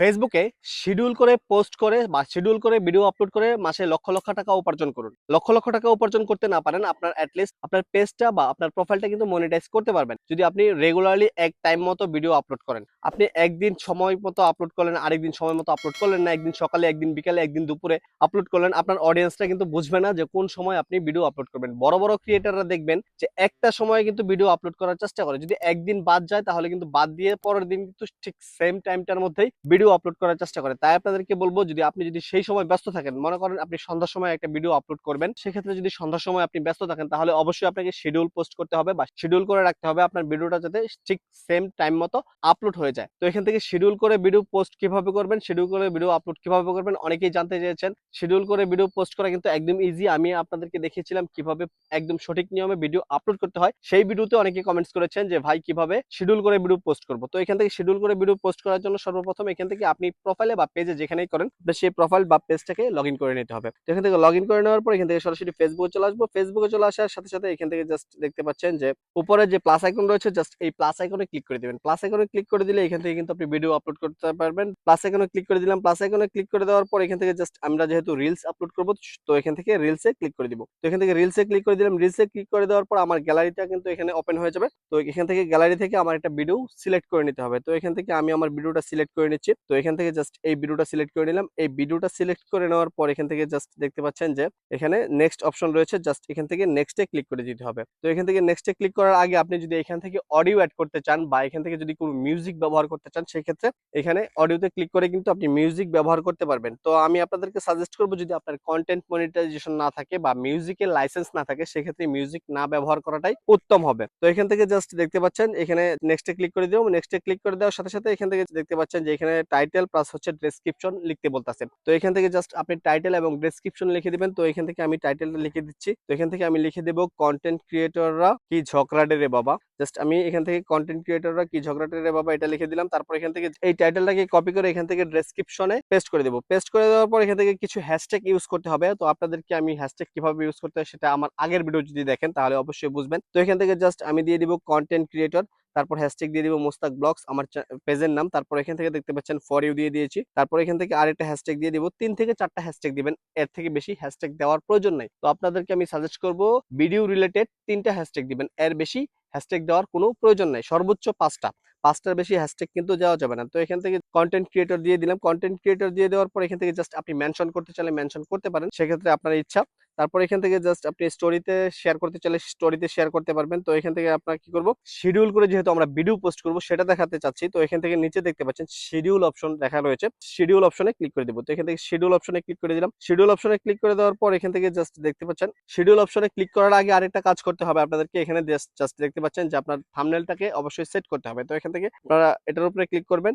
ফেসবুকে শিডিউল করে পোস্ট করে বা শিডিউল করে ভিডিও আপলোড করে মাসে লক্ষ লক্ষ টাকা উপার্জন করুন। লক্ষ লক্ষ টাকা উপার্জন করতে না পারেন, আপনার অ্যাটলিস্ট আপনার পেজটা বা আপনার প্রোফাইলটা কিন্তু মনিটাইজ করতে পারবেন। যদি আপনি রেগুলারলি এক টাইম মতো ভিডিও আপলোড করেন। আপনি একদিন সময় মতো আপলোড করলেন, আরেকদিন সময় মতো আপলোড করলেন না, একদিন সকালে, একদিন বিকালে, একদিন দুপুরে আপলোড করলেন, আপনার অডিয়েন্সটা কিন্তু বুঝবে না যে কোন সময় আপনি ভিডিও আপলোড করবেন। বড় বড় ক্রিয়েটাররা দেখবেন যে একটা সময় কিন্তু ভিডিও আপলোড করার চেষ্টা করে। যদি একদিন বাদ যায়, তাহলে কিন্তু বাদ দিয়ে পরের দিন কিন্তু ঠিক সেম টাইমটার মধ্যেই ভিডিও আপলোড করার চেষ্টা করে। তাই আপনাদেরকে বলব, যদি আপনি যদি সেই সময় ব্যস্ত থাকেন, মনে করেন আপনি সন্ধ্যার সময় একটা ভিডিও আপলোড করবেন, সেক্ষেত্রে যদি সন্ধ্যার সময় আপনি ব্যস্ত থাকেন, তাহলে অবশ্যই আপনাকে শিডিউল পোস্ট করতে হবে বা শিডিউল করে রাখতে হবে আপনার ভিডিওটা যাতে ঠিক সেম টাইম মতো আপলোড হয়ে যায়। তো এখান থেকে শিডিউল করে ভিডিও পোস্ট কীভাবে করবেন শিডিউল করে ভিডিও আপলোড কীভাবে করবেন, অনেকেই জানতে চেয়েছেন। শিডিউল করে ভিডিও পোস্ট করা কিন্তু একদম ইজি আমি আপনাদেরকে দেখিয়েছিলাম কীভাবে একদম সঠিক নিয়মে ভিডিও আপলোড করতে হয়। সেই ভিডিওতে অনেকে কমেন্টস করেছেন যে, ভাই, কীভাবে শিডিউল করে ভিডিও পোস্ট করব? তো এখান থেকে শিডিউল করে ভিডিও পোস্ট করার জন্য সর্বপ্রথম এখান থেকে আপনি প্রোফাইলে বা পেজে যেখানেই করেন সেই প্রোফাইল বা পেজটাকে লগ করে নিতে হবে। তো এখান থেকে লগ করে নেওয়ার পর এখান থেকে সরাসরি ফেসবুকে চলে আসব। ফেসবুকে চলে আসার সাথে সাথে এখান থেকে জাস্ট দেখতে পাচ্ছেন যে, উপরে যে প্লাস আইকন রয়েছে জাস্ট এই প্লাস আইকনে ক্লিক করে দিবেন। প্লাস আইকনে ক্লিক করে দিলে এখান থেকে কিন্তু আপনি ভিডিও আপলোড করতে পারবেন প্লাস আইকনে ক্লিক করে দিলাম প্লাস আইকনে ক্লিক করে দেওয়ার পর এখান থেকে জাস্ট আমরা যেহেতু রিলস আপলোড করব তো এখান থেকে রিলসে ক্লিক করে দিব তো এখান থেকে রিলসে ক্লিক করে দিলাম রিলসে ক্লিক করে দেওয়ার পর আমার গ্যালারিটা কিন্তু এখানে ওপেন হয়ে যাবে তো এখান থেকে গ্যালারি থেকে আমার একটা ভিডিও সিলেক্ট করে নিতে হবে তো এখান থেকে আমি আমার ভিডিওটা সিলেক্ট করে নিচ্ছি তো এখান থেকে জাস্ট এই ভিডিওটা সিলেক্ট করে নিলাম এই ভিডিওটা সিলেক্ট করে নেওয়ার পর এখান থেকে জাস্ট দেখতে পাচ্ছেন যে এখানে নেক্সট অপশন রয়েছে জাস্ট এখান থেকে নেক্সটে ক্লিক করে দিতে হবে তো এখান থেকে নেক্সটে ক্লিক করার আগে আপনি যদি এখান থেকে অডিও অ্যাড করতে চান বা এখান থেকে যদি কোনো মিউজিক ব্যবহার করতে চান সেই ক্ষেত্রে এখানে অডিওতে ক্লিক করে কিন্তু আপনি মিউজিক ব্যবহার করতে পারবেন। তো আমি আপনাদেরকে সাজেস্ট করব যদি আপনার কন্টেন্ট মনিটাইজেশন না থাকে বা মিউজিকের লাইসেন্স না থাকে, সেক্ষেত্রে মিউজিক না ব্যবহার করাটাই উত্তম হবে। তো এখান থেকে জাস্ট দেখতে পাচ্ছেন, এখানে নেক্সটে ক্লিক করে দিব নেক্সটে ক্লিক করে দেওয়ার সাথে সাথে এখান থেকে দেখতে পাচ্ছেন যে এখানে টাইটেল প্লাস হচ্ছে ডেসক্রিপশন লিখতে বলতেছে তো এখান থেকে জাস্ট আপনি টাইটেল এবং ডেসক্রিপশন লিখে দিবেন। তো এখান থেকে আমি টাইটেলটা লিখে দিচ্ছি। তো এখান থেকে আমি লিখে দেবো কন্টেন্ট ক্রিয়েটররা কি ঝগড়াটে রে বাবা? জাস্ট আমি এখান থেকে কন্টেন্ট ক্রিয়েটররা কি ঝগড়াটে রে বাবা? এটা লিখে দিলাম, তারপর এখান থেকে এই টাইটেলটাকে কপি করে এখান থেকে ডেসক্রিপশনে পেস্ট করে দেবো। পেস্ট করে দেওয়ার পর এখান থেকে কিছু হ্যাশট্যাগ ইউজ করতে হবে। তো আপনাদেরকে আমি হ্যাশট্যাগ কীভাবে ইউজ করতে হয় সেটা আমার আগের ভিডিও যদি দেখেন, তাহলে অবশ্যই বুঝবেন। তো এখান থেকে জাস্ট আমি দিয়ে দিব কন্টেন্ট ক্রিয়েটর তারপর হ্যাশট্যাগ দিয়ে দিব মোস্তাক ব্লগস, আমার পেজের নাম। তারপর এখান থেকে দেখতে পাচ্ছেন ফর ইউ দিয়ে দিয়েছি। তারপর এখান থেকে আরেকটা হ্যাশট্যাগ দিয়ে দিব। তিন থেকে চারটা হ্যাশট্যাগ দিবেন। এর থেকে বেশি হ্যাশট্যাগ দেওয়ার প্রয়োজন নাই। তো আপনাদেরকে আমি সাজেস্ট করব ভিডিও রিলেটেড তিনটা হ্যাশট্যাগ দিবেন। এর বেশি হ্যাশট্যাগ দেওয়ার কোনো প্রয়োজন নাই। সর্বোচ্চ পাঁচটা। পাঁচটার বেশি হ্যাশট্যাগ কিন্তু যাওয়া যাবে না। তো এখান থেকে কন্টেন্ট ক্রিয়েটর দিয়ে দিলাম। কন্টেন্ট ক্রিয়েটর দিয়ে দেওয়ার পর এখান থেকে জাস্ট আপনি মেনশন করতে চাইলে মেনশন করতে পারেন। সেক্ষেত্রে আপনার ইচ্ছা তারপর এখান থেকে জাস্ট আপনি স্টোরিতে শেয়ার করতে চাইলে স্টোরিতে শেয়ার করতে পারবেন। তো এখান থেকে আপনার কি করব? শিডিউল করে যেহেতু আমরা ভিডিও পোস্ট করব, সেটা দেখাতে চাচ্ছি। তো এখান থেকে নিচে দেখতে পাচ্ছেন শিডিউল অপশন দেখা রয়েছে। শিডিউল অপশনে ক্লিক করে দিব। তো এখান থেকে শিডিউল অপশনে ক্লিক করে দিলাম। শিডিউল অপশনে ক্লিক করে দেওয়ার পর এখান থেকে জাস্ট দেখতে পাচ্ছেন শিডিউল অপশনে ক্লিক করার আগে আরেকটা কাজ করতে হবে আপনাদেরকে। এখানে জাস্ট দেখতে পাচ্ছেন যে আপনার থামনেলটাকে অবশ্যই সেট করতে হবে। তো এখান থেকে আপনারা এটার উপরে ক্লিক করবেন।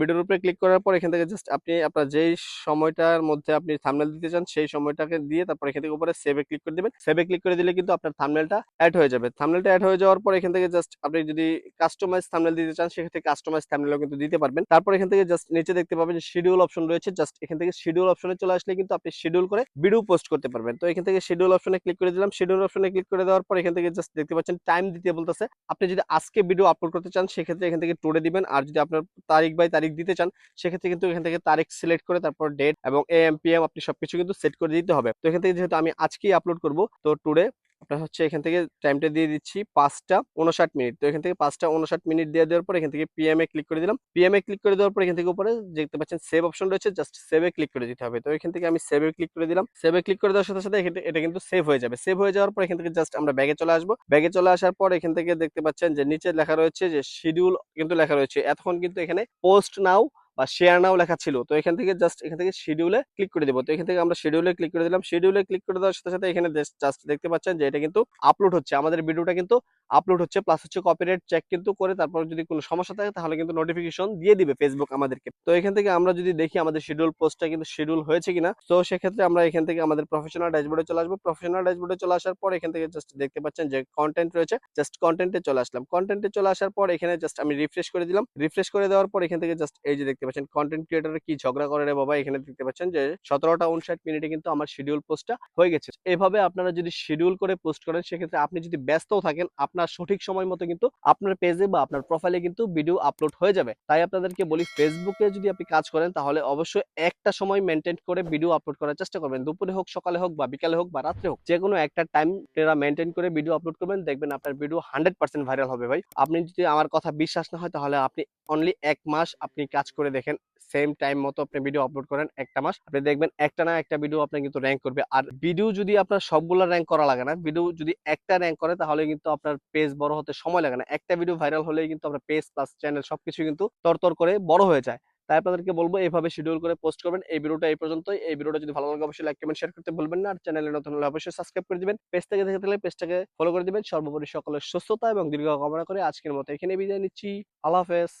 ভিডিওর উপরে ক্লিক করার পর এখান থেকে জাস্ট আপনি আপনার যেই সময়টার মধ্যে আপনি থামনেল দিতে চান, সেই সময়টাকে দিয়ে তারপর এখান থেকে উপরে সেভে ক্লিক করে দিবেন। সেভে ক্লিক করে দিলে কিন্তু আপনার থামনেলটা অ্যাড হয়ে যাবে। থামনেলটা অ্যাড হয়ে যাওয়ার পর এখান থেকে জাস্ট আপনি যদি কাস্টমাইজ থামনেল দিতে চান, সেক্ষেত্রে কাস্টমাইজ থামনেলও কিন্তু দিতে পারবেন। তারপর এখান থেকে জাস্ট নিচে দেখতে পাবেন শিডিউল অপশন রয়েছে। জাস্ট এখান থেকে শিডিউল অপশনে চলে আসলে কিন্তু আপনি শিডিউল করে ভিডিও পোস্ট করতে পারবেন। তো এখান থেকে শিডিউল অপশনে ক্লিক করে দিলাম। শিডিউল অপশনে ক্লিক করে দেওয়ার পর এখান থেকে জাস্ট দেখতে পাচ্ছেন টাইম দিতে বলতেছে। আপনি যদি আজকে ভিডিও আপলোড করতে চান, সেক্ষেত্রে এখান থেকে টুডে দিবেন। আর যদি আপনার তারিখ বাই তারিখ দিতে চান, সেক্ষেত্রে কিন্তু এখান থেকে তারিখ সিলেক্ট করে তারপর ডেট এবং এ এম পি এম আপনি সবকিছু কিন্তু সেট করে দিতে হবে। তো এখান থেকে যেহেতু আমি আজকেই আপলোড করব, তো টুডে আপনার হচ্ছে এখান থেকে টাইমটা দিয়ে দিচ্ছি পাঁচটা উনষাট মিনিট। তো এখান থেকে পাঁচটা উনষাট মিনিট দিয়ে দেওয়ার পর এখান থেকে পিএম এ ক্লিক করে দিলাম। পিএম এ ক্লিক করে দেওয়ার পর এখান থেকে উপরে দেখতে পাচ্ছেন সেভ অপশন রয়েছে জাস্ট সেভে ক্লিক করে দিতে হবে। তো এখান থেকে আমি সেভে ক্লিক করে দিলাম। সেভে ক্লিক করে দেওয়ার সাথে সাথে এটা কিন্তু সেভ হয়ে যাবে। সেভ হয়ে যাওয়ার পর এখান থেকে জাস্ট আমরা ব্যাগে চলে আসব। ব্যাগে চলে আসার পর এখান থেকে দেখতে পাচ্ছেন যে নিচে লেখা রয়েছে যে শিডিউল কিন্তু লেখা রয়েছে। এতক্ষণ কিন্তু এখানে পোস্ট নাও বা শেয়ার নাও লেখা ছিল, তো এখান থেকে জাস্ট এখান থেকে শিডিউলে ক্লিক করে দেবো। তো এখান থেকে আমরা শিডিউলে ক্লিক করে দিলাম। শিডিউলে ক্লিক করে দেওয়ার সাথে সাথে এখানে জাস্ট দেখতে পাচ্ছেন যে এটা কিন্তু আপলোড হচ্ছে। আমাদের ভিডিওটা কিন্তু আপলোড হচ্ছে প্লাস হচ্ছে কপিরাইট চেক কিন্তু করে তারপর যদি কোনো সমস্যা থাকে তাহলে কিন্তু নোটিফিকেশন দিয়ে দিবে ফেসবুক আমাদেরকে। তো এখান থেকে আমরা যদি দেখি আমাদের শিডিউল পোস্টটা কিন্তু শিডিউল হয়েছে কিনা, তো সেক্ষেত্রে আমরা এখান থেকে আমাদের প্রফেশনাল ড্যাশবোর্ডে চলে আসব। প্রফেশনাল ড্যাশবোর্ডে চলে আসার পর এখান থেকে জাস্ট দেখতে পাচ্ছেন যে কন্টেন্ট রয়েছে জাস্ট কন্টেন্টে চলে আসলাম। কন্টেন্টে চলে আসার পর এখানে জাস্ট আমি রিফ্রেশ করে দিলাম। রিফ্রেশ করে দেওয়ার পর এখান থেকে জাস্ট এই যে দেখতে পাচ্ছেন। কন্টেন্ট ক্রিয়েটর কি ঝগড়া করে রে বাবা? এখানে দেখতে পাচ্ছেন যে সতেরোটা উনষাট মিনিটে কিন্তু আমার শিডিউল পোস্টটা হয়ে গেছে। এভাবে আপনারা যদি শিডিউল করে পোস্ট করেন, সেক্ষেত্রে আপনি যদি ব্যস্তও থাকেন, আপনার সঠিক সময় মতো কিন্তু আপনার পেজে বা আপনার প্রোফাইলে কিন্তু ভিডিও আপলোড হয়ে যাবে। তাই আপনাদেরকে বলি ফেসবুকে যদি আপনি কাজ করেন, তাহলে অবশ্যই একটা সময় মেনটেন করে ভিডিও আপলোড করার চেষ্টা করবেন। দুপুরে হোক, সকালে হোক বা বিকালে হোক বা রাত্রে হোক যে কোনো একটা টাইম আপনারা মেনটেন করে ভিডিও আপলোড করবেন। দেখবেন আপনার ভিডিও হান্ড্রেড ভাইরাল হবে ভাই। আপনি যদি আমার কথা বিশ্বাস না হয়, তাহলে আপনি অনলি এক মাস আপনি কাজ করে দেখেন সেম টাইম মতো আপনি ভিডিও আপলোড করেন একটা মাস। আপনি দেখবেন একটা না একটা ভিডিও আপনার কিন্তু র্যাঙ্ক করবে। আর ভিডিও যদি আপনার সবগুলো র্যাঙ্ক করা লাগে না ভিডিও যদি একটা র্যাঙ্ক করে, তাহলে কিন্তু আপনার পেজ বড় হতে সময় লাগে না। একটা ভিডিও ভাইরাল হলেই কিন্তু আপনার পেজ প্লাস চ্যানেল সবকিছু কিন্তু তরতর করে বড় হয়ে যায়। তাই আপনাদেরকে বলব, এইভাবে শিডিউল করে পোস্ট করবেন। এই ভিডিওটা এই পর্যন্তই। এই ভিডিওটা যদি ভালো লাগে, অবশ্যই লাইক কমেন্ট শেয়ার করতে ভুলবেন না। আর চ্যানেলে নতুন হলে অবশ্যই সাবস্ক্রাইব করে দিবেন। পেজ থেকে দেখে থাকলে পেজটাকে ফলো করে দিবেন। সর্বোপরি সকলের সুস্থতা এবং দীর্ঘ কামনা করে আজকের মতো এখানে বিদায় নিচ্ছি। আল্লাহ হাফেজ।